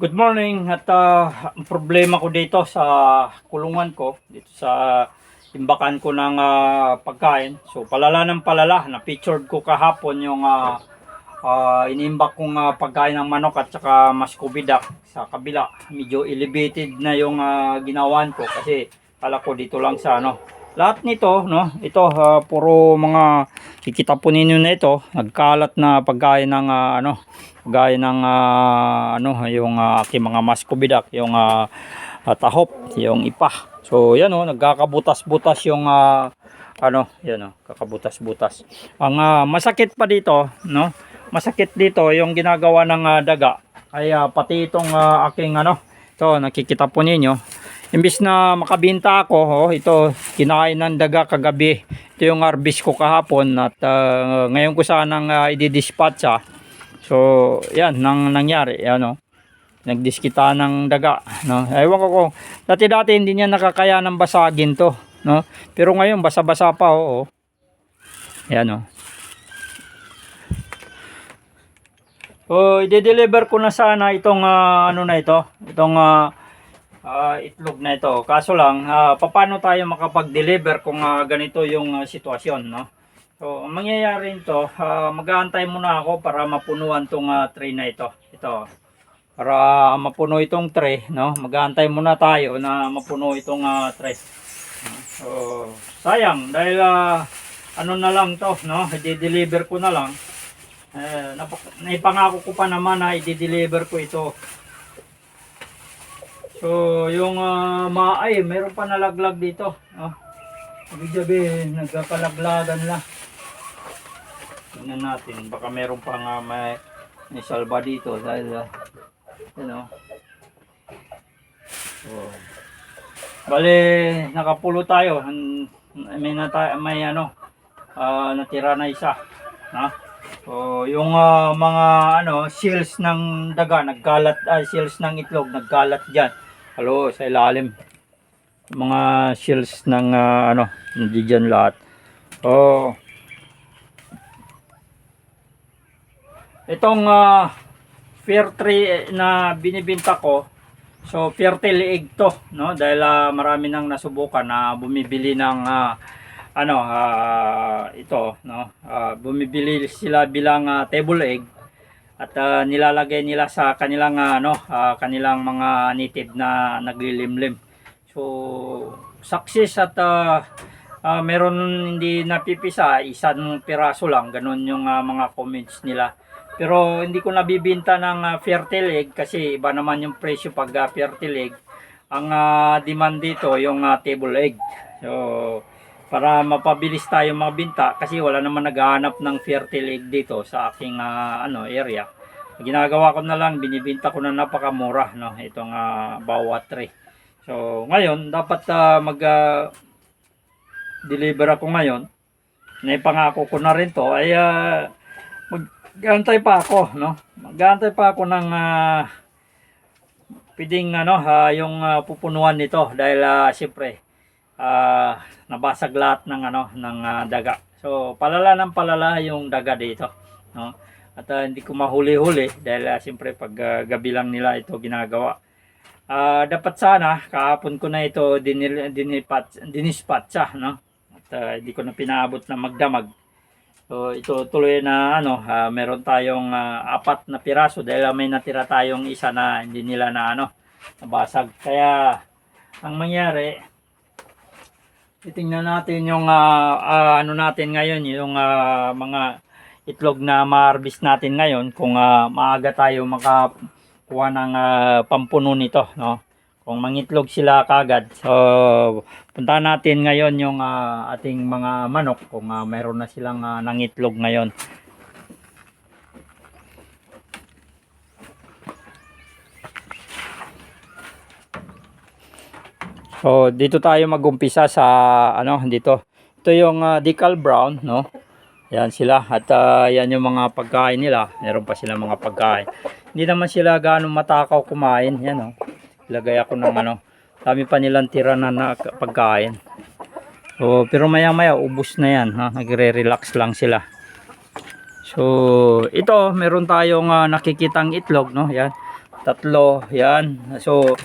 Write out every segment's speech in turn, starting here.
Good morning at ah, ang problema ko dito sa kulungan ko dito sa imbakan ko ng ah, pagkain. So palala ng palala na pictured ko kahapon yung ah, ah, inimbak kong ah, pagkain ng manok at saka maskubidak sa kabila. Medyo elevated na yung ah, ginawan ko kasi kala ko dito lang sa ano. Lahat nito, no, ito ah, puro mga kikita po ninyo na ito, nagkalat na pagkain ng ah, ano, gaya ng ah, ano yung ah, aking mga maskubidak yung ah, tahop yung ipa. So yan oh nagkakabutas-butas yung ah, ano yan oh kakabutas-butas. Ang ah, masakit pa dito no masakit dito yung ginagawa ng ah, daga. Ay ah, pati itong ah, aking ano to nakikita po ninyo imbis na makabinta ako oh, ito kinain ng daga kagabi ito yung harvest ko kahapon at ah, ngayon ko sanang uh, i-dispatch ah. So, yan, nang nangyari, ano, nagdiskita ng daga, no. Ewan ko kung, dati-dati hindi niya nakakaya ng basagin to, no. Pero ngayon, basa-basa pa, oo. Yan, oh. So, i-deliver ko na sana itong, ah, ano na ito, itong, ah, ah, itlog na ito. Kaso lang, ah, paano tayo makapag-deliver kung ah, ganito yung ah, sitwasyon, no? So, ang mangyayari nito, uh, mag-aantay muna ako para mapunuan tong ah, tray na ito. Ito. Para mapuno itong tray, no? Mag-aantay muna tayo na mapuno itong ah, tray. So, sayang dahil ah, ano na lang to, no? I-deliver ko na lang. Eh, naipangako ko pa naman na i-deliver ko ito. So, yung uh, maay, meron pa nalaglag dito. No? Ibig sabihin, nagkakalaglagan lang. Tingnan natin, baka meron pa nga may, may salba dito dahil, uh, ano. Oh. Bale, nakapulo tayo. May, nata, may ano, ah, natira na isa. Na? So, yung ah, mga ano, shells ng daga, nagkalat, ah, shells ng itlog, nagkalat diyan. Halo, sa ilalim. Mga shells ng ah, ano, nandiyan lahat. Oh. Itong ah, fair tree na binibinta ko, so fertile egg to, no? Dahil ah, marami nang nasubukan na bumibili ng ah, ano, ah, ito, no? Ah, bumibili sila bilang ah, table egg at ah, nilalagay nila sa kanilang ah, ano, ah, kanilang mga native na naglilimlim. So, success at ah, ah, meron hindi napipisa, isang piraso lang, ganun yung ah, mga comments nila. Pero hindi ko nabibinta ng ah, fertile egg kasi iba naman yung presyo pag ah, fertile egg. Ang ah, demand dito yung ah, table egg. So, para mapabilis tayo magbinta kasi wala naman naghahanap ng fertile egg dito sa aking ah, ano area. Ginagawa ko na lang, binibinta ko na napakamura no, itong ah, bawat tray. So, ngayon dapat ah, mag ah, deliver ako ngayon. Naipangako ko na rin to ay ah, mag-antay pa ako, no? Mag-antay pa ako ng ah, pwedeng ano, ah, yung ah, pupunuan nito dahil ah, siyempre ah, nabasag lahat ng ano ng ah, daga. So palala ng palala yung daga dito, no? At ah, hindi ko mahuli-huli dahil ah, siyempre pag ah, gabi lang nila ito ginagawa. Ah, dapat sana kahapon ko na ito dinil, dinipat dinispatcha, no? At ah, hindi ko na pinaabot na magdamag. So ito tuloy na ano, ah, meron tayong ah, apat na piraso dahil ah, may natira tayong isa na hindi nila na ano, nabasag. Kaya ang mangyari, titingnan natin yung ah, ah, ano natin ngayon, yung ah, mga itlog na ma-harvest natin ngayon kung ah, maaga tayo makakuha ng ah, pampuno nito, no? Kung mangitlog sila kagad. So, puntahan natin ngayon yung ah, ating mga manok kung ah, mayroon na silang ah, nangitlog ngayon. So, dito tayo magumpisa sa ano dito. Ito yung ah, decal brown, no? Yan sila at ah, yan yung mga pagkain nila. Meron pa sila mga pagkain. Hindi naman sila gaano matakaw kumain, yan oh. Ilagay ako ng ano. Dami pa nilang tira na, na pagkain. So, pero maya maya ubos na yan, ha. Nagre-relax lang sila. So, ito meron tayong ah, nakikitang itlog, no? Yan. tatlo, yan. So,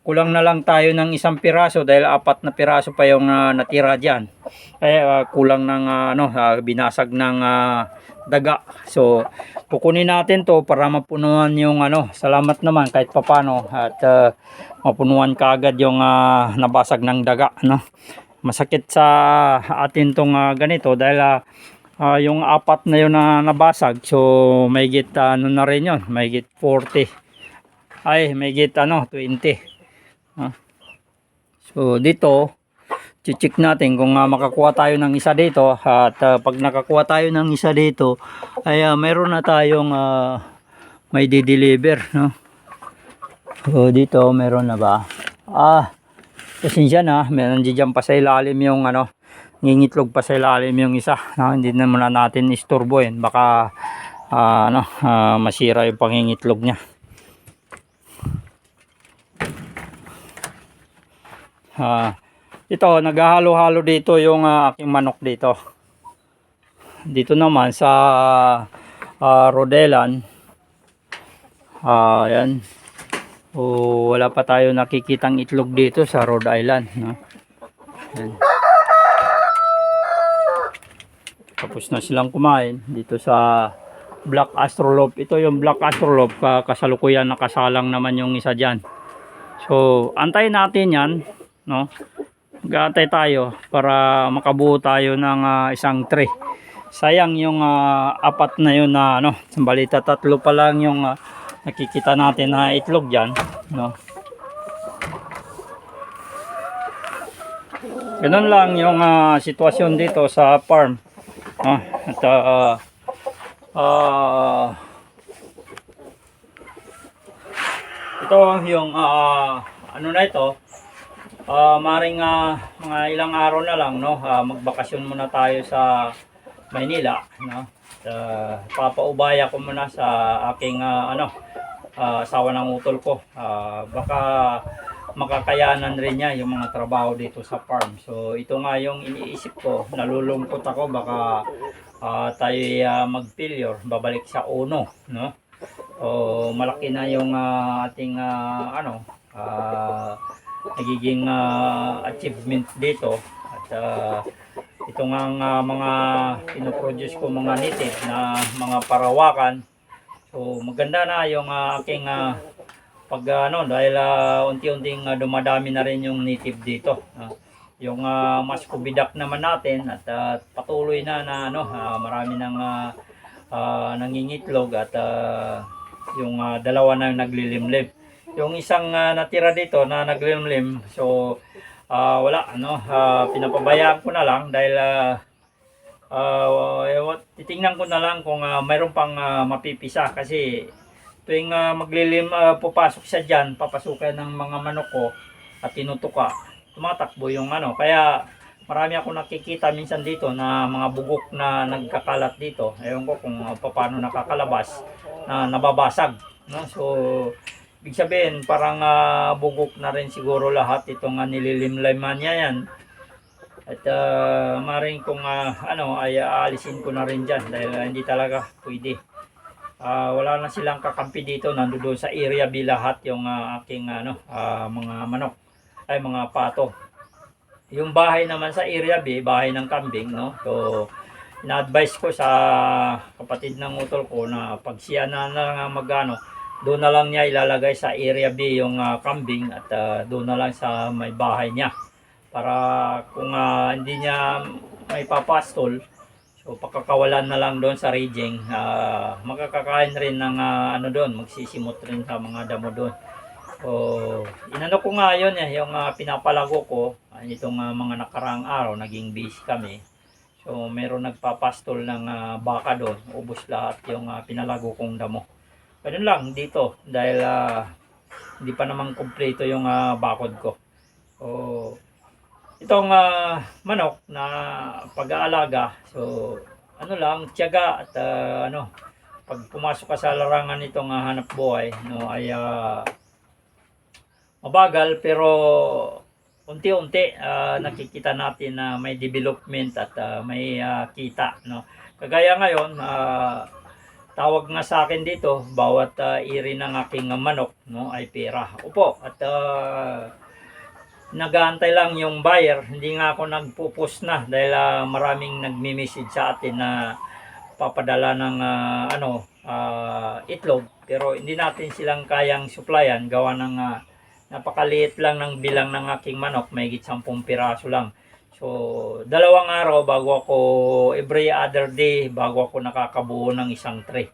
kulang na lang tayo ng isang piraso dahil apat na piraso pa yung ah, natira dyan. Kaya ah, kulang ng ah, ano, ah, binasag ng ah, daga. So, kukunin natin to para mapunuan yung ano, salamat naman kahit papano at ah, mapunuan kaagad yung ah, nabasag ng daga, no? Masakit sa atin tong ah, ganito dahil ah, ah, yung apat na yun na nabasag. So, may git ano na rin yun, may git 40. Ay, may git ano, 20. Ah. So, dito, check natin kung ah, makakuha tayo ng isa dito at ah, pag nakakuha tayo ng isa dito ay ah, meron na tayong ah, may di-deliver no so dito meron na ba ah pasensya na meron diyan pa sa ilalim yung ano ngingitlog pa sa ilalim yung isa no? hindi na muna natin isturbohin baka ah, ano ah, masira yung pangingitlog niya ah ito, naghahalo-halo dito yung ah, aking manok dito. Dito naman sa ah, Rodelan. Ah, yan. O, wala pa tayo nakikitang itlog dito sa Rhode Island. No? Yan. Tapos na silang kumain dito sa Black Astrolop. Ito yung Black Astrolop. ka- Kasalukuyan nakasalang naman yung isa dyan. So, antayin natin yan. No? Gatay tayo para makabuo tayo ng ah, isang tray. Sayang yung ah, apat na yun na ano, balita tatlo pa lang yung ah, nakikita natin na itlog diyan, no. Ganun lang yung ah, sitwasyon dito sa farm. No? At ah, ah, ito yung ah, ano na ito Ah, maring ah, mga ilang araw na lang no, ah, magbakasyon muna tayo sa Maynila, no. Uh, papaubaya ko muna sa aking ah, ano, ah, asawa ng utol ko. Ah, baka makakayanan rin niya yung mga trabaho dito sa farm. So ito nga yung iniisip ko, nalulungkot ako baka ah, tayo ah, mag-failure, babalik sa uno, no. O malaki na yung ah, ating ah, ano, ah, nagiging ah, achievement dito. At ah, ito nga ah, mga pinoproduce ko mga native na mga parawakan. So maganda na yung ah, aking ah, pag ano dahil ah, unti-unting ah, dumadami na rin yung native dito. Ah. yung uh, mas kubidak naman natin at ah, patuloy na na ano ah, marami nang ah, ah, nangingitlog at ah, yung ah, dalawa na naglilimlim yung isang ah, natira dito na naglimlim so ah, wala ano ah, pinapabayaan ko na lang dahil ah, ah, ewan- titingnan ko na lang kung ah, mayroon pang ah, mapipisa kasi tuwing ah, maglilim ah, pupasok siya diyan papasukin ng mga manok ko at tinutuka. Tumatakbo yung ano kaya marami ako nakikita minsan dito na mga bugok na nagkakalat dito. Ewan ko kung ah, paano nakakalabas na nababasag no? So Ibig sabihin, parang ah, bugok na rin siguro lahat itong uh, nililimliman niya yan. At uh, maring kung ah, ano, ay aalisin ko na rin dyan dahil ah, hindi talaga pwede. Ah, wala na silang kakampi dito, nandoon sa area B lahat yung ah, aking ano, ah, mga manok, ay mga pato. Yung bahay naman sa area B, bahay ng kambing, no? So, na-advise ko sa kapatid ng utol ko na pag siya na lang magano, doon na lang niya ilalagay sa area B yung ah, kambing at ah, doon na lang sa may bahay niya. Para kung ah, hindi niya may papastol so pakakawalan na lang doon sa raging ah, makakakain rin ng ah, ano doon magsisimot rin sa mga damo doon. So inano ko nga yun eh, yung ah, pinapalago ko ah, itong ah, mga nakaraang araw naging busy kami. So meron nagpapastol ng ah, baka doon ubos lahat yung ah, pinalago kong damo Ganun lang dito dahil ah, hindi pa naman kumpleto yung ah, bakod ko. So, itong ah, manok na pag-aalaga, so ano lang, tiyaga at ah, ano, pag pumasok ka sa larangan nitong ah, hanap buhay, no, ay ah, mabagal pero unti-unti ah, nakikita natin na may development at ah, may ah, kita, no. Kagaya ngayon, ah, tawag nga sa akin dito, bawat uh, iri ng aking uh, manok no, ay pera. Opo, at uh, nag-aantay lang yung buyer. Hindi nga ako nagpo-post na dahil ah, maraming nagmi-message sa atin na papadala ng ah, ano ah, itlog pero hindi natin silang kayang supplyan gawa ng ah, napakaliit lang ng bilang ng aking manok may 10 piraso lang so dalawang araw bago ako every other day bago ako nakakabuo ng isang tray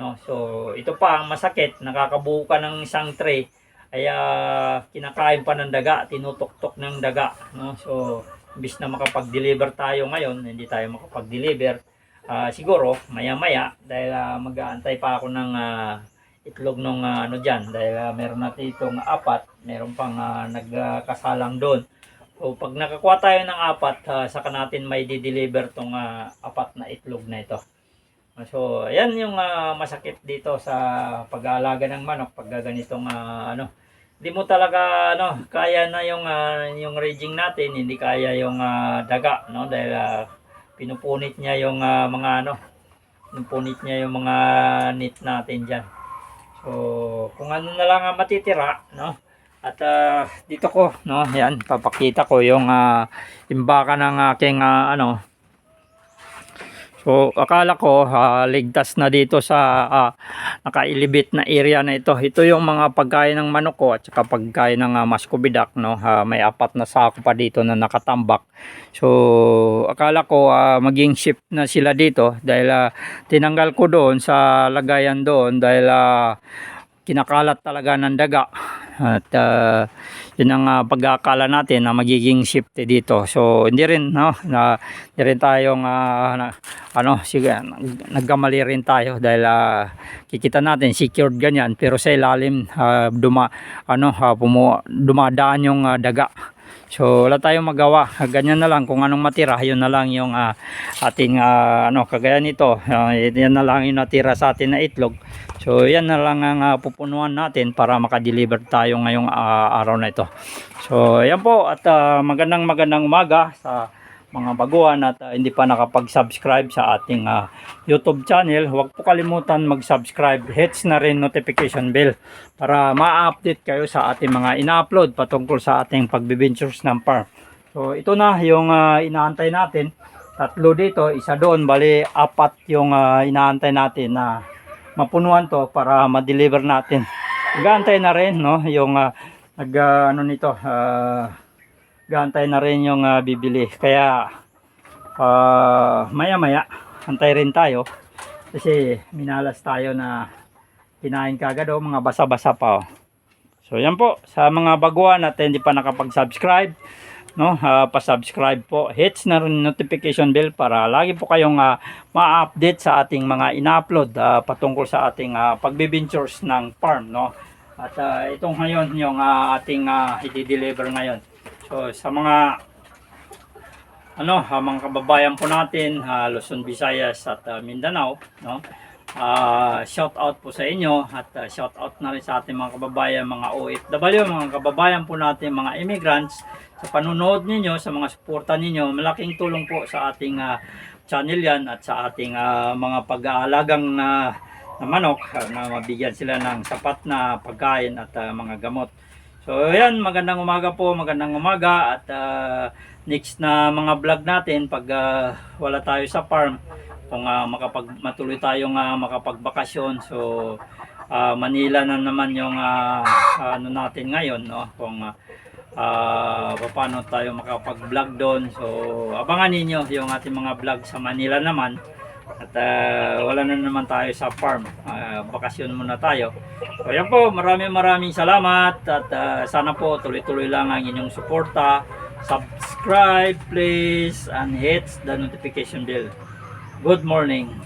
no so ito pa ang masakit nakakabuo ka ng isang tray ay ah, kinakain pa ng daga tinutok-tok ng daga no so imbis na makapag-deliver tayo ngayon hindi tayo makapag-deliver Ah, siguro maya-maya dahil ah, mag-aantay pa ako ng ah, itlog nung ah, ano diyan dahil ah, meron natin itong apat, meron pang ah, nagkasalang doon. So pag nakakuha tayo ng apat, ah, saka natin may di-deliver tong ah, apat na itlog na ito. So ayan yung ah, masakit dito sa pag-aalaga ng manok pag ganitong ah, ano. Hindi mo talaga ano kaya na yung ah, yung raging natin hindi kaya yung ah, daga no? Dahil ah, pinupunit niya yung ah, mga ano pinupunit niya yung mga nit natin diyan so kung ano na lang ang matitira no at ah, dito ko no yan papakita ko yung ah, imbaka ng aking ah, ano So, akala ko ah, ligtas na dito sa ah, nakailibit na area na ito. Ito yung mga pagkain ng manok ko at saka pagkain ng uh, mascovidac, no. Ah, may apat na sako pa dito na nakatambak. So, akala ko ah, maging shift na sila dito dahil ah, tinanggal ko doon sa lagayan doon dahil ah, kinakalat talaga ng daga. At ah, yun ang ah, pag-aakala natin na magiging shift dito. So, hindi rin, no, na, hindi rin tayong, ah, na, ano, sige, nag- nagkamali rin tayo dahil ah, kikita natin secured ganyan pero sa ilalim ah, duma, ano, ah, pumu, dumadaan yung ah, daga. So, wala tayong magawa. Ganyan na lang kung anong matira, yun na lang yung ah, ating ah, ano, kagaya nito. Ah, yan na lang yung natira sa atin na itlog. So, yan na lang ang ah, pupunuan natin para makadeliver tayo ngayong ah, araw na ito. So, yan po at ah, magandang magandang umaga sa mga baguhan at ah, hindi pa nakapag-subscribe sa ating ah, YouTube channel. Huwag po kalimutan mag-subscribe. Hits na rin notification bell para ma-update kayo sa ating mga ina-upload patungkol sa ating pagbibintures ng farm. So, ito na yung ah, inaantay natin. Tatlo dito, isa doon, bali apat yung ah, inaantay natin na mapunuan to para ma-deliver natin. Gantay na rin no yung ah, nag ah, ano nito ah, gantay na rin yung ah, bibili. Kaya ah, maya-maya antay rin tayo. Kasi minalas tayo na kinain kagad oh, mga basa-basa pa oh. So yan po. Sa mga baguhan at hindi pa nakapag-subscribe no ah, pa-subscribe po. Hits na rin notification bell para lagi po kayong ah, ma-update sa ating mga ina-upload ah, patungkol sa ating ah, pagbibintures ng farm no? At ah, itong ngayon yung ah, ating ah, i-deliver ngayon so sa mga ano ah, mga kababayan po natin ah, Luzon, Visayas at ah, Mindanao no Ah, shout out po sa inyo at ah, shout out na rin sa ating mga kababayan, mga OFW, mga kababayan po natin, mga immigrants sa panunood ninyo, sa mga suporta ninyo, malaking tulong po sa ating ah, channel yan at sa ating ah, mga pag-aalagang na, na manok ah, na mabigyan sila ng sapat na pagkain at ah, mga gamot. So yan, magandang umaga po, magandang umaga. At ah, next na mga vlog natin pag ah, wala tayo sa farm kung ah, makapag matuloy tayong ah, makapagbakasyon. So ah, Manila na naman yung ah, ano natin ngayon no? Kung ah, paano tayo makapag-vlog doon. So abangan ninyo yung ating mga vlog sa Manila naman at ah, wala na naman tayo sa farm. Ah, bakasyon muna tayo. So yan po maraming maraming salamat. At ah, sana po tuloy-tuloy lang ang inyong suporta. Subscribe please and hit the notification bell. Good morning.